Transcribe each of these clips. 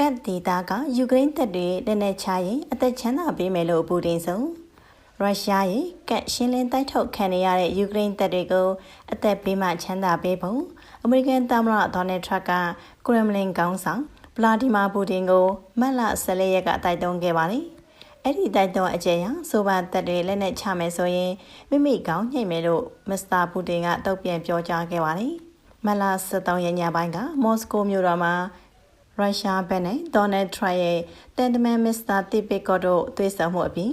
ကတ်ဒေတာကယူကရိန်းတပ်တွေလက်နက်ချရင်အသက်ချမ်းသာပေးမယ်လို့ပူတင်ဆိုရုရှားရဲ့ကတ်ရှင်းလင်းတိုက်ထုတ်ခံနေရတဲ့ယူကရိန်းတပ်တွေကိုအသက်ပေးမှချမ်းသာပေးဖို့အမေရိကန်သမ္မတဒေါ်နယ်ထရန့်ကကရမလင်ကောင်းဆောင်ဗလာဒီမာပူတင်ကိုမတ်လ14ရက်ကတိုက်တွန်းခဲ့ပါတယ်။အဲ့ဒီတိုက်တွန်းအကြံရဆိုပါတပ်တွေလက်နက်ချမယ်ဆိုရင်မိမိကောင်းညှိမယ်လို့မစ္စတာပူတင်ကတုံ့ပြန်ပြောကြားခဲ့ပါတယ်။မတ်လ13ရက်ညပိုင်းကမော်စကိုမြို့တော်မှာ ရုရှားဘက်နဲ့ဒေါ်နယ်ထရန့်ရဲ့တန်တမန်မစ္စတာတီပီကော့တို့တွေ့ဆုံမှုအပြင်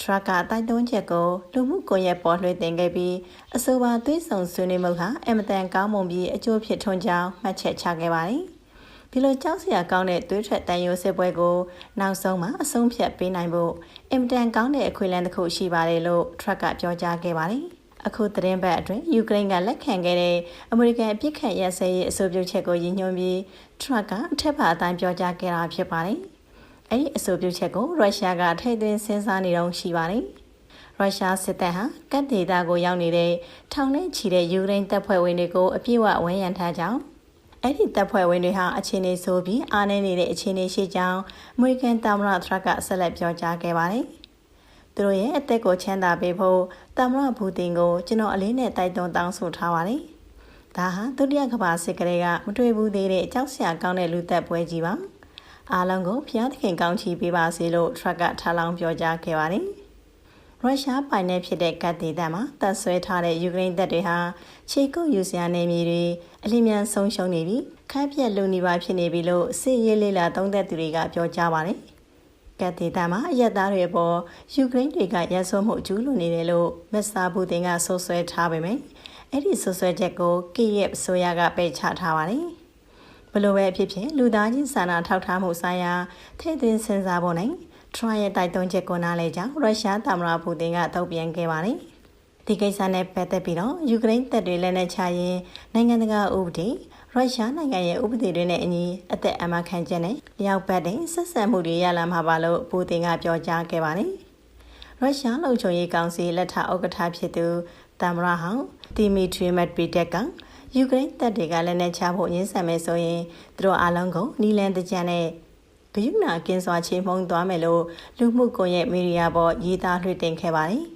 ထရက်ကတိုက်တွန်းချက်ကိုလူမှုကွန်ရက်ပေါ်လွှင့်တင်ခဲ့ပြီးအဆိုပါသွေးဆောင်ဆွေးနွေးမှုဟာအမတန်ကောင်းမွန်ပြီးအကျိုးဖြစ်ထွန်းကြောင်းမှတ်ချက်ချခဲ့ပါတယ်။ဒီလိုကြောက်စရာကောင်းတဲ့သွေးထွက်တန်ရိုးစစ်ပွဲကိုနောက်ဆုံးမှအဆုံးဖြတ်ပေးနိုင်ဖို့အင်မတန်ကောင်းတဲ့အခွင့်အလမ်းတစ်ခုရှိပါတယ်လို့ထရက်ကပြောကြားခဲ့ပါတယ်။ အခုသတင်းပတ်အတွင်းယူကရိန်းကလက်ခံခဲ့တဲ့အမေရိကန်အပြစ်ခတ်ရစဲရေးအဆိုပြုချက်ကိုရည်ညွှန်းပြီးထရက်ကအထက်ပါအတိုင်းပြောကြားခဲ့တာဖြစ်ပါတယ်။အဲ့ဒီအဆိုပြုချက်ကိုရုရှားကထိသွင်းစဉ်းစားနေတော့ရှိပါတယ်။ရုရှားစစ်တပ်ဟာကတ်ဒေတာကိုရောက်နေတဲ့ထောင်နဲ့ချီတဲ့ယူကရိန်းတပ်ဖွဲ့ဝင်တွေကိုအပြည့်အဝဝန်ရံထားကြောင်းအဲ့ဒီတပ်ဖွဲ့ဝင်တွေဟာအခြေအနေဆိုပြီးအားနည်းနေတဲ့အခြေအနေရှိကြောင်းအမေရိကန်သမ္မတထရက်ကဆက်လက်ပြောကြားခဲ့ပါတယ်။ သူတို့ရဲ့အသက်ကိုချမ်းသာပေးဖို့သမ္မတဘူတင်ကိုကျွန်တော်အလေးနဲ့တိုက်တွန်းတောင်းဆိုထားပါတယ်။ဒါဟာဒုတိယကမ္ဘာစစ်ကလေးကမတွေ့ဘူးသေးတဲ့အကြောက်စရာကောင်းတဲ့လူသက်ပွဲကြီးပါ။အားလုံးကိုဖျားသခင်ကောင်းချီးပေးပါစေလို့ထရက်ကထားလောင်းပြောကြားခဲ့ပါတယ်။ရုရှားပိုင်နယ်ဖြစ်တဲ့ကတ်ဒေသမှာတပ်ဆွဲထားတဲ့ယူကရိန်းတပ်တွေဟာခြေကုပ်ယူစရာနေမြေတွေအလင်းမြန်ဆုံးရှုံးနေပြီးခန့်ပြက်လူနေပါဖြစ်နေပြီလို့စစ်ရေးလေးလာသုံးသက်သူတွေကပြောကြားပါတယ်။ ကတ်ဒေသမှာအရက်သားတွေအပေါ်ယူကရိန်းတွေကရန်ဆိုးမှုကျူးလွန်နေတယ်လို့မစ္စတာပူတင်ကဆိုဆွဲထားပေမယ့်အဲ့ဒီဆိုဆွဲချက်ကိုကီယက်ဆိုယာကပယ်ချထားပါတယ်။ဘလို့ပဲအဖြစ်ဖြစ်လူသားချင်းစာနာထောက်ထားမှုဆိုင်ရာထိသွင်းစဉ်းစားဖို့နဲ့ထရရဲ့တိုက်တွန်းချက်ကိုနားလဲကြောင်းရုရှားသမ္မတပူတင်ကထုတ်ပြန်ခဲ့ပါတယ်။ဒီကိစ္စနဲ့ပတ်သက်ပြီးတော့ယူကရိန်းတပ်တွေလက်နက်ချရင်နိုင်ငံတကာဥပဒေ ရုရှားနိုင်ငံရဲ့ဥပဒေတွေနဲ့အညီအသက်အမခံချက်နဲ့လျောက်ပတ်တဲ့ဆက်ဆံမှုတွေရလာမှာပါလို့ပူတင်ကပြောကြားခဲ့ပါတယ်။ရုရှားလုံခြုံရေးကောင်စီလက်ထဥက္ကဋ္ဌဖြစ်သူသမ္မတဟောင်းတီမီထရီမက်ပီတက်ကယူကရိန်းတပ်တွေကလည်းနဲ့ချဖို့ရင်းဆန်မယ်ဆိုရင်သူတို့အားလုံးကိုနီလန်တကြံနဲ့ဂယုဏကင်းစွာချေမှုန်းသွားမယ်လို့လူမှုကွန်ရက်မီဒီယာပေါ်ရေးသားလွှင့်တင်ခဲ့ပါတယ်။